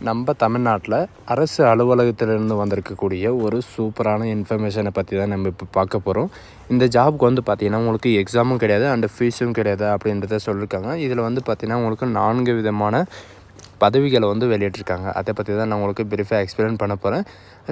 நம்ம தமிழ்நாட்டில் அரசு அலுவலகத்திலிருந்து வந்திருக்கக்கூடிய ஒரு சூப்பரான இன்ஃபர்மேஷனை பற்றி தான் நம்ம இப்போ பார்க்க போகிறோம் இந்த ஜாபுக்கு வந்து பார்த்திங்கன்னா உங்களுக்கு எக்ஸாமும் கிடையாது அண்ட் ஃபீஸும் கிடையாது அப்படின்றத சொல்லியிருக்காங்க இதில் வந்து பார்த்திங்கன்னா உங்களுக்கு நான்கு விதமான பதவிகளை வந்து வெளியிட்டிருக்காங்க. அதை பற்றி தான் நான் உங்களுக்கு பிரீஃபாக எக்ஸ்பிளைன் பண்ண போகிறேன்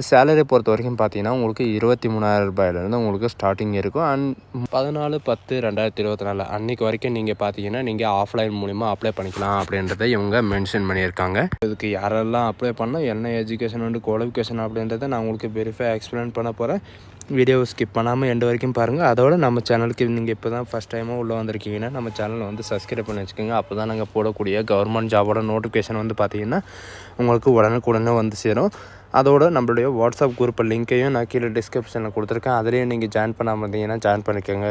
சேலரி பொறுத்த வரைக்கும் பார்த்தீங்கன்னா உங்களுக்கு இருபத்தி மூணாயிரம் ரூபாயிலேருந்து உங்களுக்கு ஸ்டார்டிங் இருக்கும். அண்ட் பதினாலு பத்து ரெண்டாயிரத்தி இருபத்தி நாலு அன்றைக்கு வரைக்கும் நீங்கள் பார்த்தீங்கன்னா நீங்கள் ஆஃப்லைன் மூலிமா அப்ளை பண்ணிக்கலாம் அப்படின்றத இவங்க மென்ஷன் பண்ணியிருக்காங்க. இதுக்கு யாரெல்லாம் அப்ளை பண்ணால் என்ன எஜுகேஷன் அண்டு குவாலிஃபிகேஷன் அப்படின்றத நான் உங்களுக்கு வெரிஃபை எக்ஸ்பிளைன் பண்ண போகிறேன் வீடியோவை ஸ்கிப் பண்ணாமல் எண்டு வரைக்கும் பாருங்கள் அதோட நம்ம சேனலுக்கு நீங்கள் இப்போ தான் ஃபஸ்ட் டைமாக உள்ளே வந்திருக்கீங்கன்னா நம்ம சேனலை வந்து சப்ஸ்கிரைப் பண்ணி வச்சுக்கோங்க. அப்போ தான் நாங்கள் போடக்கூடிய கவர்மெண்ட் ஜாபோட நோட்டிஃபிகேஷன் வந்து பார்த்தீங்கன்னா உங்களுக்கு உடனுக்குடனே வந்து சேரும். அதோட நம்மளுடைய வாட்ஸ்அப் குரூப் லிங்க்கையும் நான் கீழே டிஸ்கிரிப்ஷனில் கொடுத்துருக்கேன். அதுலேயும் நீங்கள் ஜாயின் பண்ணாமல் இருந்தீங்கன்னா ஜாயின் பண்ணிக்கோங்க.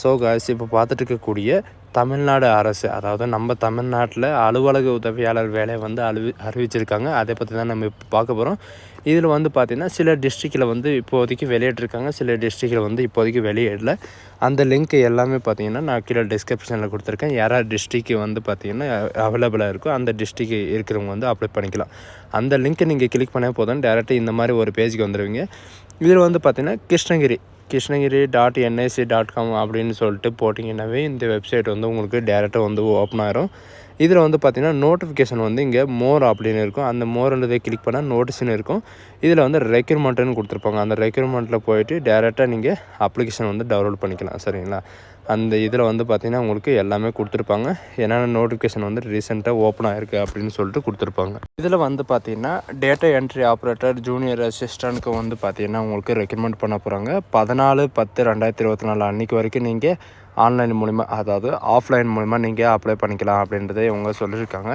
ஸோ காய்ஸ் இப்போ பார்த்துட்டு இருக்கக்கூடிய தமிழ்நாடு அரசு அதாவது நம்ம தமிழ்நாட்டில் அலுவலக உதவியாளர் வேலையை வந்து அழுவி அறிவிச்சிருக்காங்க. அதை பற்றி தான் நம்ம இப்போ பார்க்க போகிறோம் இதில் வந்து பார்த்திங்கன்னா சில டிஸ்ட்ரிக்டில் வந்து இப்போதைக்கு வெளியிட்ருக்காங்க சில டிஸ்ட்ரிக்டில் வந்து இப்போதைக்கு வெளியிடல. அந்த லிங்க் எல்லாமே பார்த்தீங்கன்னா நான் கீழே டிஸ்கிரிப்ஷனில் கொடுத்துருக்கேன். யாராவது டிஸ்ட்ரிக்கு வந்து பார்த்திங்கன்னா அவைலபிளாக இருக்கோ அந்த டிஸ்ட்ரிக் இருக்கிறவங்க வந்து அப்ளை பண்ணிக்கலாம். அந்த லிங்க்கை நீங்கள் கிளிக் பண்ணால் போதும். டேரெக்டாக இந்த மாதிரி ஒரு பேஜுக்கு வந்துடுவீங்க இதில் வந்து பார்த்திங்கன்னா Krishnagiri Krishnagiri dot NIC dot com அப்படின்னு சொல்லிட்டு போட்டிங்கன்னாவே இந்த வெப்சைட் வந்து உங்களுக்கு டேரெக்டாக வந்து ஓப்பன் ஆகிரும் இதில் வந்து பார்த்திங்கன்னா நோட்டிஃபிகேஷன் வந்து இங்கே மோர் அப்படின்னு இருக்கும். அந்த மோர்ன்றதை கிளிக் பண்ணால் நோட்டீஸ்னு இருக்கும். இதில் வந்து ரெக்யூர்மெண்ட்டுன்னு கொடுத்துருப்பாங்க. அந்த ரெக்யூர்மெண்ட்டில் போயிட்டு டேரெக்டாக நீங்கள் அப்ளிகேஷன் வந்து டவுன்லோட் பண்ணிக்கலாம். சரிங்களா? அந்த இதில் வந்து பார்த்திங்கன்னா உங்களுக்கு எல்லாமே கொடுத்துருப்பாங்க. என்னென்ன நோட்டிஃபிகேஷன் வந்து ரீசெண்டாக ஓப்பன் ஆகிருக்கு அப்படின்னு சொல்லிட்டு கொடுத்துருப்பாங்க. இதில் வந்து பார்த்திங்கன்னா டேட்டா என்ட்ரி ஆப்ரேட்டர் ஜூனியர் அசிஸ்டண்ட்க்கு வந்து பார்த்திங்கன்னா உங்களுக்கு ரெக்கமெண்ட் பண்ண போகிறாங்க பதினாலு பத்து ரெண்டாயிரத்தி இருபத்தி நாலு அன்றைக்கி வரைக்கும் நீங்கள் ஆன்லைன் மூலிமா அதாவது ஆஃப்லைன் மூலிமா நீங்கள் அப்ளை பண்ணிக்கலாம் அப்படின்றத இவங்க சொல்லியிருக்காங்க.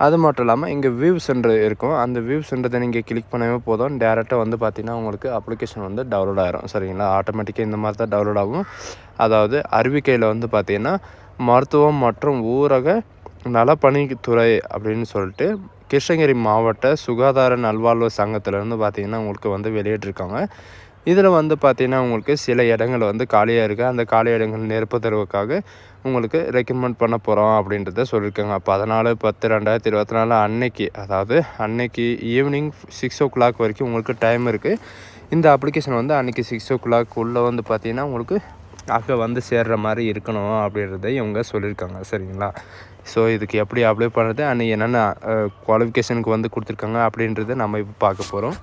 அது மட்டும் இல்லாமல் இங்கே வியூஸ்ன்ற இருக்கும். அந்த வியூஸ்ன்றதை நீங்கள் கிளிக் பண்ணவே போதும். டேரெக்டாக வந்து பார்த்திங்கன்னா உங்களுக்கு அப்ளிகேஷன் வந்து டவுன்லோட் ஆகிரும் சரிங்களா? ஆட்டோமேட்டிக்காக இந்த மாதிரி தான் டவுன்லோட் ஆகும். அதாவது அறிவிக்கையில் வந்து பார்த்திங்கன்னா மருத்துவம் மற்றும் ஊரக நலப்பணித்துறை அப்படின்னு சொல்லிட்டு கிருஷ்ணகிரி மாவட்ட சுகாதார நல்வாழ்வு சங்கத்திலேருந்து பார்த்திங்கன்னா உங்களுக்கு வந்து வெளியிட்ருக்காங்க இதில் வந்து பார்த்திங்கன்னா உங்களுக்கு சில இடங்கள் வந்து காலியாக இருக்குது அந்த காலி இடங்கள் நிரப்புதற்காக உங்களுக்கு ரெக்கமெண்ட் பண்ண போகிறோம் அப்படின்றத சொல்லியிருக்காங்க. பதினாலு பத்து ரெண்டாயிரத்தி இருபத்தி நாலு அன்னைக்கு அதாவது அன்னைக்கு ஈவினிங் சிக்ஸ் ஓ கிளாக் வரைக்கும் உங்களுக்கு டைம் இருக்குது இந்த அப்ளிகேஷன் வந்து அன்றைக்கி சிக்ஸ் ஓ கிளாக் உள்ளே வந்து பார்த்திங்கன்னா உங்களுக்கு அங்கே வந்து சேர்கிற மாதிரி இருக்கணும் அப்படின்றத இவங்க சொல்லியிருக்காங்க. சரிங்களா? ஸோ இதுக்கு எப்படி அப்ளை பண்ணுறது அன்றைக்கி என்னென்ன குவாலிஃபிகேஷனுக்கு வந்து கொடுத்துருக்காங்க அப்படின்றத நம்ம இப்போ பார்க்க போகிறோம்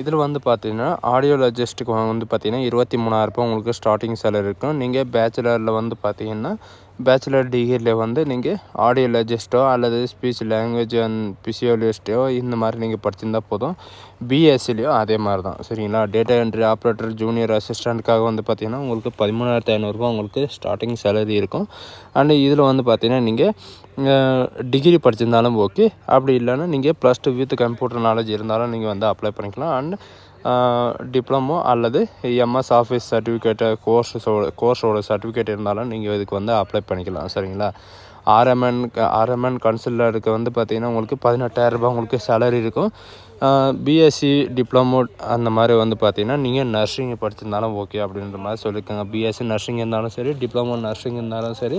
இதில் வந்து பார்த்தீங்கன்னா ஆடியோலஜிஸ்ட்டுக்கு வந்து பார்த்தீங்கன்னா இருபத்தி மூணாயிரரூபா உங்களுக்கு ஸ்டார்டிங் சேலரி இருக்கும். நீங்கள் பேச்சுலரில் வந்து பார்த்தீங்கன்னா பேச்சுலர் டிகிரியில் வந்து நீங்கள் ஆடியோலஜிஸ்ட்டோ அல்லது ஸ்பீச் லாங்குவேஜ் அண்ட் பிசியோலஜிஸ்ட்டோ இந்த மாதிரி நீங்கள் படிச்சிருந்தால் போதும். பிஎஸ்சிலையோ அதே மாதிரி தான் சரிங்களா டேட்டா என்ட்ரி ஆப்ரேட்டர் ஜூனியர் அசிஸ்டண்ட்டுக்காக வந்து பார்த்திங்கன்னா உங்களுக்கு பதிமூணாயிரத்து ஐநூறுரூவா உங்களுக்கு ஸ்டார்டிங் சேலரி இருக்கும். அண்டு இதில் வந்து பார்த்திங்கன்னா நீங்கள் டிகிரி படிச்சிருந்தாலும் ஓகே அப்படி இல்லைன்னா நீங்கள் plus two with computer knowledge இருந்தாலும் நீங்கள் வந்து அப்ளை பண்ணிக்கலாம். அண்ட் டிப்ளமோ அல்லது எம்எஸ் ஆஃபீஸ் சர்டிஃபிகேட்டு கோர்ஸஸோட கோர்ஸோட சர்டிஃபிகேட் இருந்தாலும் நீங்கள் இதுக்கு வந்து அப்ளை பண்ணிக்கலாம் சரிங்களா ஆர்எம்என் ஆர்எம்என் கன்சிலருக்கு வந்து பார்த்திங்கன்னா உங்களுக்கு பதினெட்டாயிரரூபா உங்களுக்கு சேலரி இருக்கும் பிஎஸ்சி டிப்ளமோ அந்த மாதிரி வந்து பார்த்தீங்கன்னா நீங்கள் நர்சிங் படிச்சிருந்தாலும் ஓகே அப்படின்ற மாதிரி சொல்லியிருக்காங்க பிஎஸ்சி நர்சிங் இருந்தாலும் சரி டிப்ளமோ நர்சிங் இருந்தாலும் சரி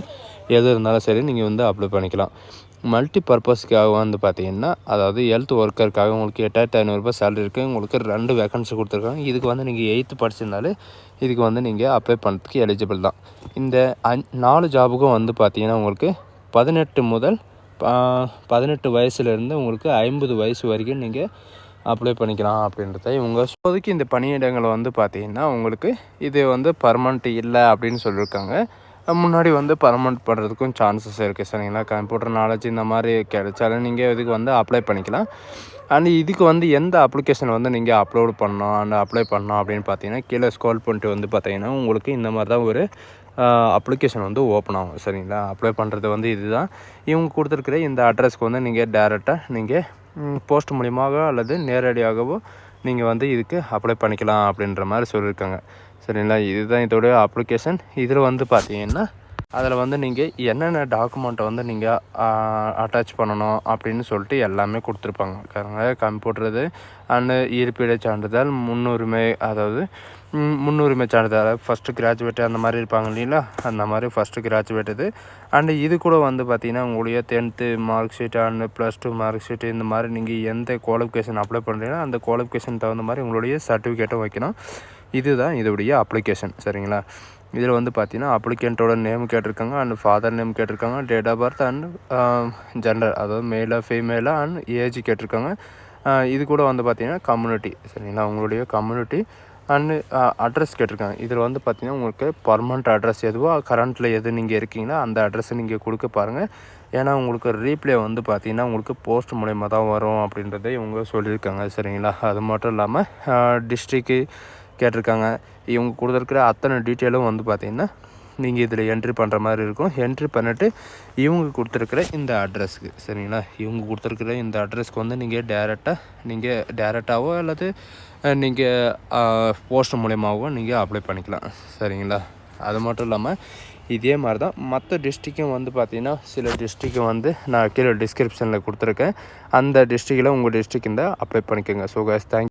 எது இருந்தாலும் சரி நீங்கள் வந்து அப்ளை பண்ணிக்கலாம் மல்டி பர்பஸ்க்காக வந்து பார்த்தீங்கன்னா அதாவது ஹெல்த் ஒர்க்கருக்காக உங்களுக்கு எட்டாயிரத்து ஐநூறுரூபா சேலரி இருக்குது உங்களுக்கு ரெண்டு வேகன்சி கொடுத்துருக்காங்க. இதுக்கு வந்து நீங்கள் எயித்து படிச்சிருந்தாலே இதுக்கு வந்து நீங்கள் அப்ளை பண்ணுறதுக்கு எலிஜிபிள் தான். இந்த அஞ் நாலு ஜாபுக்கும் வந்து பார்த்தீங்கன்னா உங்களுக்கு பதினெட்டு முதல் பதினெட்டு வயசுலேருந்து உங்களுக்கு ஐம்பது வயசு வரைக்கும் நீங்கள் அப்ளை பண்ணிக்கலாம் அப்படின்றத இவங்க இப்போதைக்கு இந்த பணியிடங்களை வந்து பார்த்திங்கன்னா உங்களுக்கு இது வந்து பர்மனெண்ட் இல்லை அப்படின்னு சொல்லியிருக்காங்க. முன்னாடி வந்து பர்மனெண்ட் பண்ணுறதுக்கும் சான்சஸ் இருக்குது சரிங்களா கம்ப்யூட்டர் நாலேஜ் இந்த மாதிரி கிடைச்சாலும் நீங்கள் இதுக்கு வந்து அப்ளை பண்ணிக்கலாம். அண்ட் இதுக்கு வந்து எந்த அப்ளிகேஷன் வந்து நீங்கள் அப்லோட் பண்ணோம் அண்ட் அப்ளை பண்ணோம் அப்படின்னு பார்த்தீங்கன்னா கீழே ஸ்கால் பண்ணிட்டு வந்து பார்த்தீங்கன்னா உங்களுக்கு இந்த மாதிரி தான் ஒரு அப்ளிகேஷன் வந்து ஓப்பன் ஆகும் சரிங்களா? அப்ளை பண்ணுறது வந்து இதுதான். இவங்க கொடுத்துருக்குற இந்த அட்ரஸ்க்கு வந்து நீங்கள் டேரெக்டாக நீங்கள் போஸ்ட் மூலியமாக அல்லது நேரடியாகவோ நீங்கள் வந்து இதுக்கு அப்ளை பண்ணிக்கலாம் அப்படின்ற மாதிரி சொல்லியிருக்காங்க சரிங்களா? இதுதான் இதோடைய அப்ளிகேஷன் இதில் வந்து பார்த்தீங்கன்னா அதில் வந்து நீங்கள் என்னென்ன டாக்குமெண்ட்டை வந்து நீங்கள் அட்டாச் பண்ணணும் அப்படின்னு சொல்லிட்டு எல்லாமே கொடுத்துருப்பாங்க. பாருங்க கம்ப்யூட்டர் இது அண்டு இருப்பிடச் சான்றிதழ் முன்னுரிமை அதாவது முன்னுரிமை சான்றிதழ் ஃபஸ்ட்டு கிராஜுவேட் அந்த மாதிரி இருப்பாங்க இல்லைங்களா? அந்த மாதிரி ஃபஸ்ட்டு கிராஜுவேட் இது. அண்டு இது கூட வந்து பார்த்திங்கன்னா உங்களுடைய tenth mark sheet and plus two mark sheet இந்த மாதிரி நீங்கள் எந்த குவாலிஃபிகேஷன் அப்ளை பண்ணுறீங்கன்னா அந்த குவாலிஃபிகேஷன் தகுந்த மாதிரி உங்களுடைய சர்டிஃபிகேட்டும் வைக்கணும். இதுதான் இதோடைய அப்ளிகேஷன் சரிங்களா? இதில் வந்து பார்த்தீங்கன்னா அப்ளிகண்ட்டோட நேம் கேட்டிருக்காங்க அண்ட் ஃபாதர் நேம் கேட்டிருக்காங்க date of birth and gender அதாவது மேலாக ஃபீமேலாக அண்ட் ஏஜ் கேட்டிருக்காங்க. இது கூட வந்து பார்த்தீங்கன்னா கம்யூனிட்டி சரிங்களா? உங்களுடைய கம்யூனிட்டி அண்டு அட்ரஸ் கேட்டிருக்காங்க. இதில் வந்து பார்த்தீங்கன்னா உங்களுக்கு பர்மனண்ட் அட்ரஸ் எதுவோ கரண்ட்டில் எது நீங்கள் இருக்கீங்களோ அந்த அட்ரஸை நீங்கள் கொடுக்க பாருங்கள் ஏன்னா உங்களுக்கு ரீப்ளே வந்து பார்த்தீங்கன்னா உங்களுக்கு போஸ்ட் மூலயமா தான் வரும் அப்படின்றத இவங்க சொல்லியிருக்காங்க சரிங்களா? அது மட்டும் இல்லாமல் டிஸ்ட்ரிக்கு கேட்டிருக்காங்க. இவங்க கொடுத்துருக்குற அத்தனை டீட்டெயிலும் வந்து பார்த்திங்கன்னா நீங்கள் இதில் என்ட்ரி பண்ணுற மாதிரி இருக்கும். என்ட்ரி பண்ணிவிட்டு இவங்க கொடுத்துருக்குற இந்த அட்ரஸ்க்கு சரிங்களா? இவங்க கொடுத்துருக்குற இந்த அட்ரஸ்க்கு வந்து நீங்கள் டேரெக்டாக நீங்கள் டேரெக்டாகவோ அல்லது நீங்கள் போஸ்ட் மூலயமாவோ நீங்கள் அப்ளை பண்ணிக்கலாம். சரிங்களா? அது மட்டும் இல்லாமல் இதே மாதிரி தான் மற்ற டிஸ்ட்ரிக்கும் வந்து பார்த்திங்கன்னா சில டிஸ்ட்ரிக்கு வந்து நான் கீழே டிஸ்கிரிப்ஷனில் கொடுத்துருக்கேன். அந்த டிஸ்ட்ரிக்டில் உங்கள் டிஸ்ட்ரிக் இருந்தால் அப்ளை பண்ணிக்கோங்க. So case thank